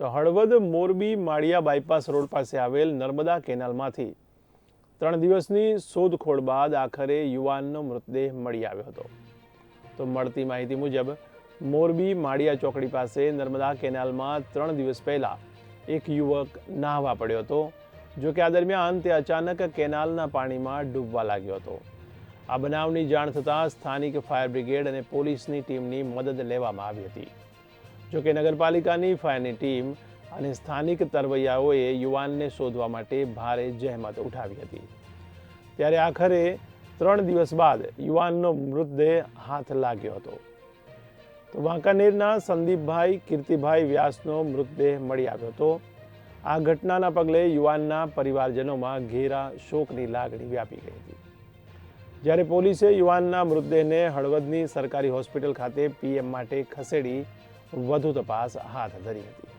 તો Halvad Morbi Maliya bypass road પાસે આવેલ નર્મદા કેનાલમાંથી ત્રણ દિવસની શોધખોળ બાદ આખરે યુવાનનો મૃતદેહ મળી આવ્યો હતો. તો મળતી માહિતી મુજબ, મોરબી માળિયા ચોકડી પાસે નર્મદા કેનાલમાં ત્રણ દિવસ પહેલાં એક યુવક નાહવા પડ્યો હતો, જો કે આ દરમિયાન તે અચાનક કેનાલના પાણીમાં ડૂબવા લાગ્યો હતો. આ બનાવની જાણ થતાં સ્થાનિક ફાયર બ્રિગેડ અને પોલીસની ટીમની મદદ લેવામાં આવી હતી. જો કે નગરપાલિકાની ફાયરની ટીમ અને સ્થાનિક તરવૈયાઓએ યુવાનને શોધવા માટે ભારે જહેમત ઉઠાવી હતી. ત્યારે આખરે ત્રણ દિવસ બાદ યુવાનનો મૃતદેહ હાથ લાગ્યો હતો. તો વાંકાનેરના સંદીપભાઈ, કીર્તિભાઈ વ્યાસનો મૃતદેહ મળી આવ્યો હતો. આ ઘટનાના પગલે યુવાનના પરિવારજનોમાં ઘેરા શોકની લાગણી વ્યાપી ગઈ હતી. જ્યારે પોલીસે યુવાનના મૃતદેહને હળવદની સરકારી હોસ્પિટલ ખાતે પીએમ માટે ખસેડી વધુ તપાસ હાથ ધરી હતી.